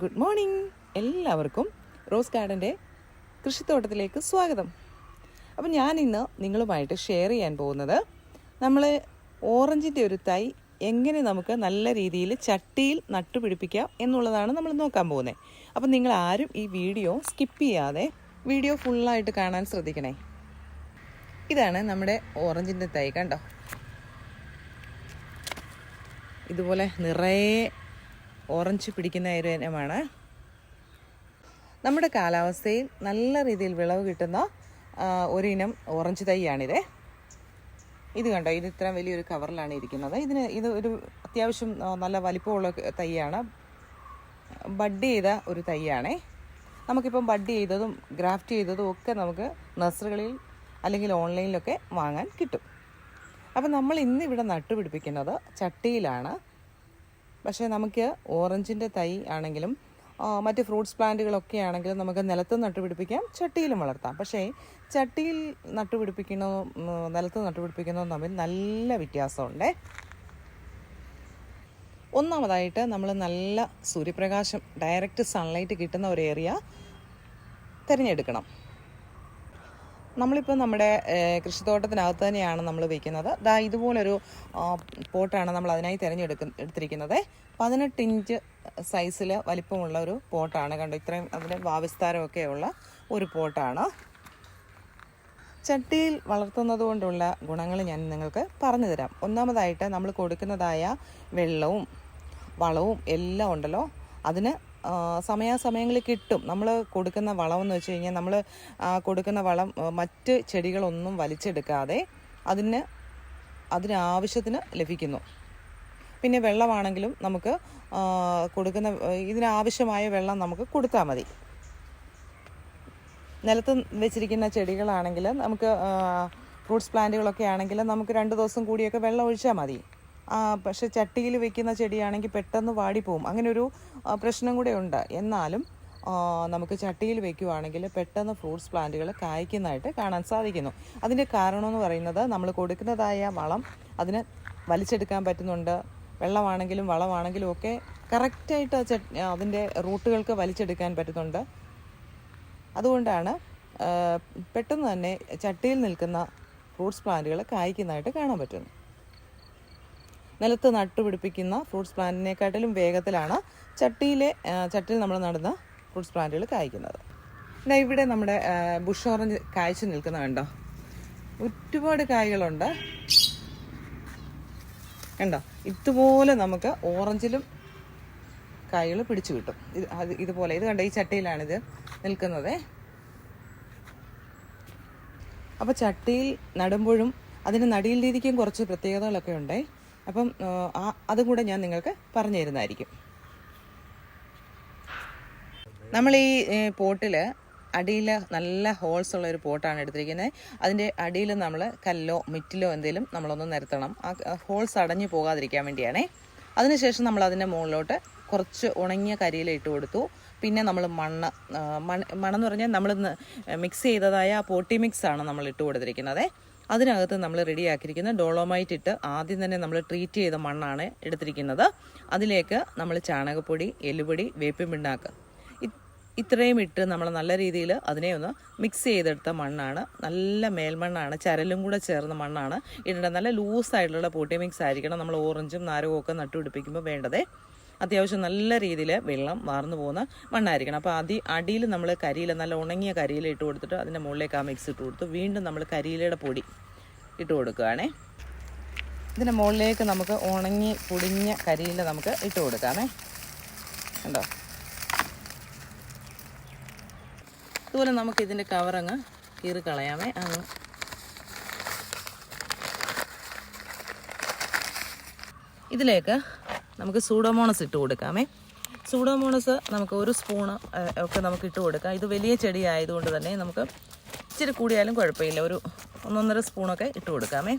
Good morning എല്ലാവർക്കും rose ഗാർഡന്റെ കൃഷിത്തോട്ടത്തിലേക്ക് സ്വാഗതം. അപ്പം ഞാൻ ഇന്ന് നിങ്ങളുമായിട്ട് ഷെയർ ചെയ്യാൻ പോകുന്നത് നമ്മൾ ഓറഞ്ചിന്റെ ഒരു തൈ എങ്ങനെ നമുക്ക് നല്ല രീതിയിൽ ചട്ടിയിൽ നട്ടുപിടിപ്പിക്കാം എന്നുള്ളതാണ് നമ്മൾ നോക്കാൻ പോകുന്നത്. അപ്പം നിങ്ങൾ ആരും ഈ വീഡിയോ സ്കിപ്പ് ചെയ്യാതെ വീഡിയോ ഫുള്ളായിട്ട് കാണാൻ ശ്രദ്ധിക്കണേ. ഇതാണ് നമ്മുടെ ഓറഞ്ചിന്റെ തൈ കണ്ടോ? ഇതുപോലെ നിറയെ ഓറഞ്ച് പിടിക്കുന്ന ഇനമാണ്. നമ്മുടെ കാലാവസ്ഥയിൽ നല്ല രീതിയിൽ വിളവ് കിട്ടുന്ന ഒരിനം ഓറഞ്ച് തൈയാണിത്. ഇത് കണ്ടോ? ഇത് ഇത്ര വലിയൊരു കവറിലാണ് ഇരിക്കുന്നത്. ഇതിന് ഇത് ഒരു അത്യാവശ്യം നല്ല വലിപ്പമുള്ള തൈയാണ്. ബഡ് ചെയ്ത ഒരു തൈയാണേ. നമുക്കിപ്പം ബഡ് ചെയ്തതും ഗ്രാഫ്റ്റ് ചെയ്തതും ഒക്കെ നമുക്ക് നഴ്സറികളിൽ അല്ലെങ്കിൽ ഓൺലൈനിലൊക്കെ വാങ്ങാൻ കിട്ടും. അപ്പം നമ്മൾ ഇന്നിവിടെ നട്ടുപിടിപ്പിക്കുന്നത് ചട്ടിയിലാണ്. പക്ഷേ നമുക്ക് ഓറഞ്ചിന്റെ തൈ ആണെങ്കിലും മറ്റ് ഫ്രൂട്ട്സ് പ്ലാന്റുകളൊക്കെ ആണെങ്കിലും നമുക്ക് നിലത്ത് നട്ടുപിടിപ്പിക്കാം ചട്ടിയിലും വളർത്താം. പക്ഷേ ചട്ടിയിൽ നട്ടുപിടിപ്പിക്കുന്ന ഉം, നിലത്ത് നട്ടുപിടിപ്പിക്കുന്നതും തമ്മിൽ നല്ല വ്യത്യാസമുണ്ട്. ഒന്നാമതായിട്ട് നമ്മൾ നല്ല സൂര്യപ്രകാശം ഡയറക്റ്റ് സൺലൈറ്റ് കിട്ടുന്ന ഒരു ഏരിയ തിരഞ്ഞെടുക്കണം. നമ്മളിപ്പോൾ നമ്മുടെ കൃഷിത്തോട്ടത്തിനകത്ത് തന്നെയാണ് നമ്മൾ വെക്കുന്നത്. ദാ ഇതുപോലൊരു പോട്ടാണ് നമ്മൾ അതിനായി തിരഞ്ഞെടുക്ക എടുത്തിരിക്കുന്നത്. പതിനെട്ട് ഇഞ്ച് സൈസിൽ വലിപ്പമുള്ള ഒരു പോട്ടാണ്. കണ്ടോ ഇത്രയും അതിന് വാവിസ്താരമൊക്കെ ഉള്ള ഒരു പോട്ടാണ്. ചട്ടിയിൽ വളർത്തുന്നത് കൊണ്ടുള്ള ഗുണങ്ങൾ ഞാൻ നിങ്ങൾക്ക് പറഞ്ഞു തരാം. ഒന്നാമതായിട്ട് നമ്മൾ കൊടുക്കുന്നതായ വെള്ളവും വളവും എല്ലാം ഉണ്ടല്ലോ. അതിന് സമയാസമയങ്ങളിൽ കിട്ടും. നമ്മൾ കൊടുക്കുന്ന വളം എന്ന് വെച്ച് കഴിഞ്ഞാൽ നമ്മൾ കൊടുക്കുന്ന വളം മറ്റ് ചെടികളൊന്നും വലിച്ചെടുക്കാതെ അതിന് അതിനാവശ്യത്തിന് ലഭിക്കുന്നു. പിന്നെ വെള്ളമാണെങ്കിലും നമുക്ക് കൊടുക്കുന്ന ഇതിനാവശ്യമായ വെള്ളം നമുക്ക് കൊടുത്താൽ മതി. നിലത്ത് വെച്ചിരിക്കുന്ന ചെടികളാണെങ്കിൽ നമുക്ക് ഫ്രൂട്ട്സ് പ്ലാന്റുകളൊക്കെ ആണെങ്കിൽ നമുക്ക് രണ്ട് ദിവസം കൂടിയൊക്കെ വെള്ളം ഒഴിച്ചാൽ മതി. പക്ഷെ ചട്ടിയിൽ വെക്കുന്ന ചെടിയാണെങ്കിൽ പെട്ടെന്ന് വാടിപ്പോവും. അങ്ങനെ ഒരു പ്രശ്നം കൂടെ ഉണ്ട്. എന്നാലും നമുക്ക് ചട്ടിയിൽ വെക്കുവാണെങ്കിൽ പെട്ടെന്ന് ഫ്രൂട്ട്സ് പ്ലാന്റുകൾ കായ്ക്കുന്നതായിട്ട് കാണാൻ സാധിക്കുന്നു. അതിന്റെ കാരണം എന്ന് പറയുന്നത് നമ്മൾ കൊടുക്കുന്നതായ വളം അതിന് വലിച്ചെടുക്കാൻ പറ്റുന്നുണ്ട്. വെള്ളമാണെങ്കിലും വളമാണെങ്കിലും ഒക്കെ കറക്റ്റായിട്ട് അതിന്റെ റൂട്ടുകൾക്ക് വലിച്ചെടുക്കാൻ പറ്റുന്നുണ്ട്. അതുകൊണ്ടാണ് പെട്ടെന്ന് തന്നെ ചട്ടിയിൽ നിൽക്കുന്ന ഫ്രൂട്ട്സ് പ്ലാന്റുകൾ കായ്ക്കുന്നതായിട്ട് കാണാൻ പറ്റുന്നത്. നിലത്ത് നട്ടുപിടിപ്പിക്കുന്ന ഫ്രൂട്ട്സ് പ്ലാന്റിനെക്കാട്ടിലും വേഗത്തിലാണ് ചട്ടിയിലെ ചട്ടിയിൽ നമ്മൾ നടുന്ന ഫ്രൂട്ട്സ് പ്ലാന്റുകൾ കായ്ക്കുന്നത്. പിന്നെ ഇവിടെ നമ്മുടെ ബുഷ് ഓറഞ്ച് കായ്ച്ചു നിൽക്കുന്ന കണ്ടോ? ഒരുപാട് കായ്കളുണ്ട്. കണ്ടോ? ഇതുപോലെ നമുക്ക് ഓറഞ്ചിലും കായ്കൾ പിടിച്ചു കിട്ടും. ഇത് അത് ഇതുപോലെ ഇത് കണ്ടോ? ഈ ചട്ടിയിലാണിത് നിൽക്കുന്നത്. അപ്പോൾ ചട്ടിയിൽ നടുമ്പോഴും അതിന് നടിയിൽ രീതിക്കും കുറച്ച് പ്രത്യേകതകളൊക്കെ ഉണ്ട്. അപ്പം ആ, അതും കൂടെ ഞാൻ നിങ്ങൾക്ക് പറഞ്ഞു തരുന്നതായിരിക്കും നമ്മൾ ഈ പോട്ടിൽ അടിയിൽ നല്ല ഹോൾസ് ഉള്ള ഒരു പോട്ടാണ് എടുത്തിരിക്കുന്നത്. അതിന്റെ അടിയിൽ നമ്മൾ കല്ലോ മിറ്റിലോ എന്തെങ്കിലും നമ്മളൊന്ന് നിരത്തണം. ആ ഹോൾസ് അടഞ്ഞു പോകാതിരിക്കാൻ വേണ്ടിയാണേ. അതിനുശേഷം നമ്മൾ അതിന്റെ മുകളിലോട്ട് കുറച്ച് ഉണങ്ങിയ കരിയില ഇട്ട് കൊടുത്തു. പിന്നെ നമ്മൾ മണ്ണ് മണ്ണ് മണ്ണെന്ന് പറഞ്ഞാൽ നമ്മൾ മിക്സ് ചെയ്തതായ പോട്ടി മിക്സ് ആണ് നമ്മൾ ഇട്ട് കൊടുത്തിരിക്കുന്നത്. അതിനകത്ത് നമ്മൾ റെഡിയാക്കിയിരിക്കുന്ന ഡോളോമൈറ്റ് ഇട്ട് ആദ്യം തന്നെ നമ്മൾ ട്രീറ്റ് ചെയ്ത മണ്ണാണ് എടുത്തിരിക്കുന്നത്. അതിലേക്ക് നമ്മൾ ചാണകപ്പൊടി എല്ലുപൊടി വേപ്പിൻ പിണ്ണാക്ക് ഇത്രയും ഇട്ട് നമ്മൾ നല്ല രീതിയിൽ അതിനെ ഒന്ന് മിക്സ് ചെയ്തെടുത്ത മണ്ണാണ്. നല്ല മേൽമണ്ണാണ്. ചരലും കൂടെ ചേർന്ന മണ്ണാണ്. ഇടേണ്ടത് നല്ല ലൂസായിട്ടുള്ള പൊട്ടി മിക്സ് ആയിരിക്കണം. നമ്മൾ ഓറഞ്ചും നാരകവും ഒക്കെ നട്ടുപിടിപ്പിക്കുമ്പോൾ വേണ്ടതേ. അത്യാവശ്യം നല്ല രീതിയിൽ വെള്ളം വാർന്നു പോകുന്ന മണ്ണായിരിക്കണം. അപ്പോൾ അതി അടിയിൽ നമ്മൾ കരിയില നല്ല ഉണങ്ങിയ കരിയില ഇട്ട് കൊടുത്തിട്ട് അതിന്റെ മുകളിലേക്ക് ആ മിക്സ് ഇട്ട് കൊടുത്ത്. വീണ്ടും നമ്മൾ കരിയിലയുടെ പൊടി ഇട്ട് കൊടുക്കുകയാണേ. ഇതിന്റെ മുകളിലേക്ക് നമുക്ക് ഉണങ്ങി പൊടിഞ്ഞ കരിയില നമുക്ക് ഇട്ട് കൊടുക്കാമേ. കണ്ടോ? അതുപോലെ നമുക്ക് ഇതിന്റെ കവറങ്ങ് കീറി കളയാമേ. അങ്ങ് ഇതിലേക്ക് നമുക്ക് സൂഡോമോണസ് ഇട്ട് കൊടുക്കാമേ. സൂഡോമോണസ് നമുക്ക് ഒരു സ്പൂണ് ഒക്കെ നമുക്ക് ഇട്ട് കൊടുക്കാം. ഇത് വലിയ ചെടി ആയതുകൊണ്ട് തന്നെ നമുക്ക് ഇച്ചിരി കൂടിയാലും കുഴപ്പമില്ല. ഒരു ഒന്നൊന്നര സ്പൂണൊക്കെ ഇട്ട് കൊടുക്കാമേ.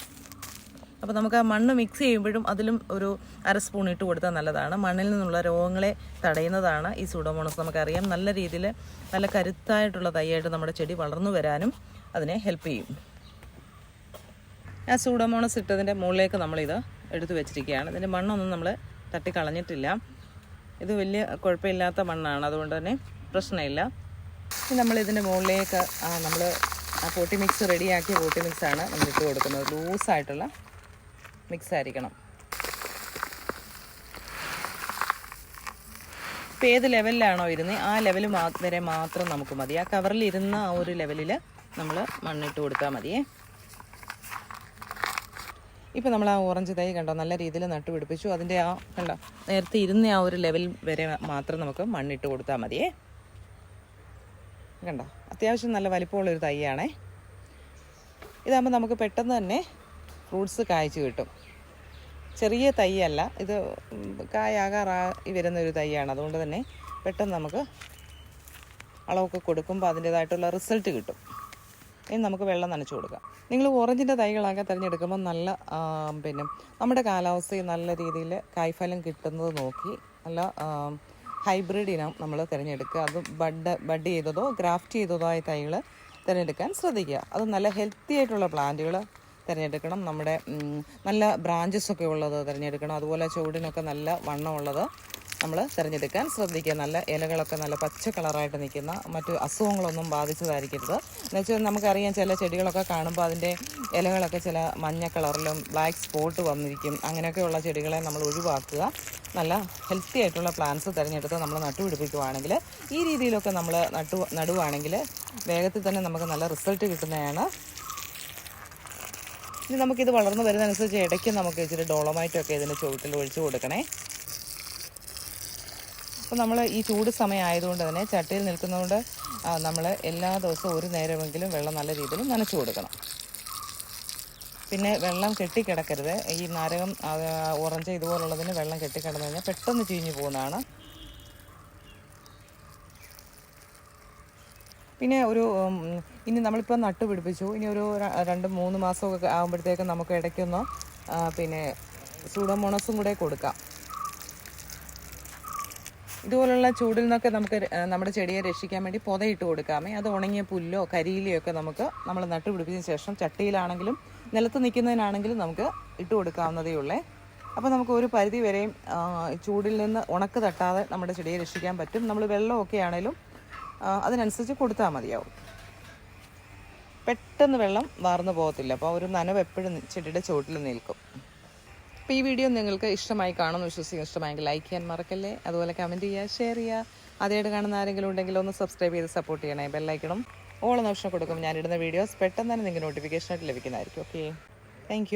അപ്പോൾ നമുക്ക് ആ മണ്ണ് മിക്സ് ചെയ്യുമ്പോഴും അതിലും ഒരു അര സ്പൂൺ ഇട്ട് കൊടുത്താൽ നല്ലതാണ്. മണ്ണിൽ നിന്നുള്ള രോഗങ്ങളെ തടയുന്നതാണ് ഈ സൂഡോമോണസ് നമുക്കറിയാം നല്ല രീതിയിൽ നല്ല കരുത്തായിട്ടുള്ള തൈയായിട്ട് നമ്മുടെ ചെടി വളർന്നു വരാനും അതിനെ ഹെൽപ്പ് ചെയ്യും. ആ സൂഡോമോണസ് ഇട്ടതിന്റെ മുകളിലേക്ക് നമ്മളിത് എടുത്തു വെച്ചിരിക്കുകയാണ്. ഇതിന്റെ മണ്ണൊന്നും നമ്മൾ തട്ടിക്കളഞ്ഞിട്ടില്ല. ഇത് വലിയ കുഴപ്പമില്ലാത്ത മണ്ണാണ് അതുകൊണ്ട് തന്നെ പ്രശ്നമില്ല. നമ്മൾ ഇതിന്റെ മുകളിലേക്ക് നമ്മൾ ആ പൊട്ടി മിക്സ് റെഡിയാക്കിയ പൊട്ടി മിക്സാണ് നമ്മൾ ഇട്ട് കൊടുക്കുന്നത്. ലൂസായിട്ടുള്ള മിക്സ് ആയിരിക്കണം. ഇപ്പോൾ ഏത് ലെവലിലാണോ ഇരുന്നത് ആ ലെവൽ വരെ മാത്രം നമുക്ക് മതി. ആ കവറിൽ ഇരുന്ന ആ ഒരു ലെവലിൽ നമ്മൾ മണ്ണിട്ട് കൊടുത്താൽ മതിയേ. ഇപ്പം നമ്മൾ ആ ഓറഞ്ച് തൈ കണ്ടോ നല്ല രീതിയിൽ നട്ടുപിടിപ്പിച്ചു അതിന്റെ ആ കണ്ടോ നേരത്തെ ഇരുന്ന ആ ഒരു ലെവൽ വരെ മാത്രം നമുക്ക് മണ്ണിട്ട് കൊടുത്താൽ മതിയേ കണ്ടോ അത്യാവശ്യം നല്ല വലിപ്പമുള്ളൊരു തൈയാണേ. ഇതാകുമ്പോൾ നമുക്ക് പെട്ടെന്ന് തന്നെ ഫ്രൂട്ട്സ് കായ്ച്ചു കിട്ടും. ചെറിയ തൈയല്ല ഇത് കായാകാറായി വരുന്ന ഒരു തൈയാണ്. അതുകൊണ്ട് തന്നെ പെട്ടെന്ന് നമുക്ക് അളവൊക്കെ കൊടുക്കുമ്പോൾ അതിന്റേതായിട്ടുള്ള റിസൾട്ട് കിട്ടും. ഇനി നമുക്ക് വെള്ളം നനച്ചു കൊടുക്കാം. നിങ്ങൾ ഓറഞ്ചിന്റെ തൈകളൊക്കെ തിരഞ്ഞെടുക്കുമ്പോൾ നല്ല പിന്നെ നമ്മുടെ കാലാവസ്ഥയിൽ നല്ല രീതിയിൽ കായ്ഫലം കിട്ടുന്നത് നോക്കി നല്ല ഹൈബ്രിഡ് ഇനം നമ്മൾ തിരഞ്ഞെടുക്കുക. അത് ബഡ് ബഡ് ചെയ്തതോ ഗ്രാഫ്റ്റ് ചെയ്തതോ ആയ തൈകൾ തിരഞ്ഞെടുക്കാൻ ശ്രദ്ധിക്കുക. അത് നല്ല ഹെൽത്തി ആയിട്ടുള്ള പ്ലാന്റുകൾ തിരഞ്ഞെടുക്കണം. നമ്മുടെ നല്ല ബ്രാഞ്ചസ് ഒക്കെ ഉള്ളത് തിരഞ്ഞെടുക്കണം. അതുപോലെ ചുവടിനൊക്കെ നല്ല വണ്ണമുള്ളത് നമ്മൾ തിരഞ്ഞെടുക്കാൻ ശ്രദ്ധിക്കുക. നല്ല ഇലകളൊക്കെ നല്ല പച്ച കളറായിട്ട് നിൽക്കുന്ന മറ്റു അസുഖങ്ങളൊന്നും ബാധിച്ചതായിരിക്കരുത്. എന്നുവെച്ചാൽ നമുക്കറിയാം ചില ചെടികളൊക്കെ കാണുമ്പോൾ അതിന്റെ ഇലകളൊക്കെ ചില മഞ്ഞ കളറിലും ബ്ലാക്ക് സ്പോട്ട് വന്നിരിക്കും. അങ്ങനെയൊക്കെയുള്ള ചെടികളെ നമ്മൾ ഒഴിവാക്കുക. നല്ല ഹെൽത്തി ആയിട്ടുള്ള പ്ലാന്റ്സ് തിരഞ്ഞെടുത്ത് നമ്മൾ നട്ടുപിടിപ്പിക്കുവാണെങ്കിൽ ഈ രീതിയിലൊക്കെ നമ്മൾ നട്ടു നടുവാണെങ്കിൽ വേഗത്തിൽ തന്നെ നമുക്ക് നല്ല റിസൾട്ട് കിട്ടുന്നതാണ്. ഇനി നമുക്കിത് വളർന്നു വരുന്നതനുസരിച്ച് ഇടയ്ക്ക് നമുക്ക് ഇച്ചിരി ഡോളമായിട്ടൊക്കെ ഇതിന്റെ ചുവട്ടിൽ ഒഴിച്ചു കൊടുക്കണേ. അപ്പോൾ നമ്മൾ ഈ ചൂട് സമയമായതുകൊണ്ട് തന്നെ ചട്ടിയിൽ നിൽക്കുന്നതുകൊണ്ട് നമ്മൾ എല്ലാ ദിവസവും ഒരു നേരമെങ്കിലും വെള്ളം നല്ല രീതിയിൽ നനച്ചു കൊടുക്കണം. പിന്നെ വെള്ളം കെട്ടിക്കിടക്കരുത്. ഈ നാരകം ഓറഞ്ച് ഇതുപോലുള്ളതിന് വെള്ളം കെട്ടിക്കിടന്നു കഴിഞ്ഞാൽ പെട്ടെന്ന് ചീഞ്ഞു പോകുന്നതാണ്. പിന്നെ ഒരു ഇനി നമ്മളിപ്പോൾ നട്ടു പിടിപ്പിച്ചു. ഇനി ഒരു രണ്ട് മൂന്ന് മാസമൊക്കെ ആകുമ്പോഴത്തേക്കും നമുക്ക് ഇടയ്ക്കൊന്ന് പിന്നെ സൂഡോമോണസും കൂടെ കൊടുക്കാം. ഇതുപോലുള്ള ചൂടിൽ നിന്നൊക്കെ നമുക്ക് നമ്മുടെ ചെടിയെ രക്ഷിക്കാൻ വേണ്ടി പുതയിട്ട് കൊടുക്കാമേ. അത് ഉണങ്ങിയ പുല്ലോ കരിയിലയോ ഒക്കെ നമുക്ക് നമ്മൾ നട്ടുപിടിപ്പിച്ചതിന് ശേഷം ചട്ടിയിലാണെങ്കിലും നിലത്ത് നിൽക്കുന്നതിനാണെങ്കിലും നമുക്ക് ഇട്ട് കൊടുക്കാവുന്നതേ ഉള്ളേ. അപ്പോൾ നമുക്ക് ഒരു പരിധി വരെയും ചൂടിൽ നിന്ന് ഉണക്ക് തട്ടാതെ നമ്മുടെ ചെടിയെ രക്ഷിക്കാൻ പറ്റും. നമ്മൾ വെള്ളമൊക്കെ ആണെങ്കിലും അതിനനുസരിച്ച് കൊടുത്താൽ മതിയാവും. പെട്ടെന്ന് വെള്ളം വാർന്നു പോകത്തില്ല. അപ്പോൾ ഒരു നനവ് എപ്പോഴും ചെടിയുടെ ചുവട്ടിൽ നിൽക്കും. അപ്പോൾ ഈ വീഡിയോ നിങ്ങൾക്ക് ഇഷ്ടമായി കാണുമെന്ന് വിശ്വസിക്കുന്നു. ഇഷ്ടമായെങ്കിൽ ലൈക്ക് ചെയ്യാൻ മറക്കല്ലേ? അതുപോലെ കമന്റ് ചെയ്യുക ഷെയർ ചെയ്യുക. ആദ്യമായിട്ട് കാണുന്ന ആരെങ്കിലും ഉണ്ടെങ്കിൽ ഒന്ന് സബ്സ്ക്രൈബ് ചെയ്ത് സപ്പോർട്ട് ചെയ്യണേ. ബെല്ലൈക്കണം ഓൾ ഓപ്ഷൻ കൊടുക്കും. ഞാനിടുന്ന വീഡിയോസ് പെട്ടെന്ന് തന്നെ നിങ്ങൾക്ക് നോട്ടിഫിക്കേഷനായിട്ട് ലഭിക്കുന്നതായിരിക്കും. Okay thank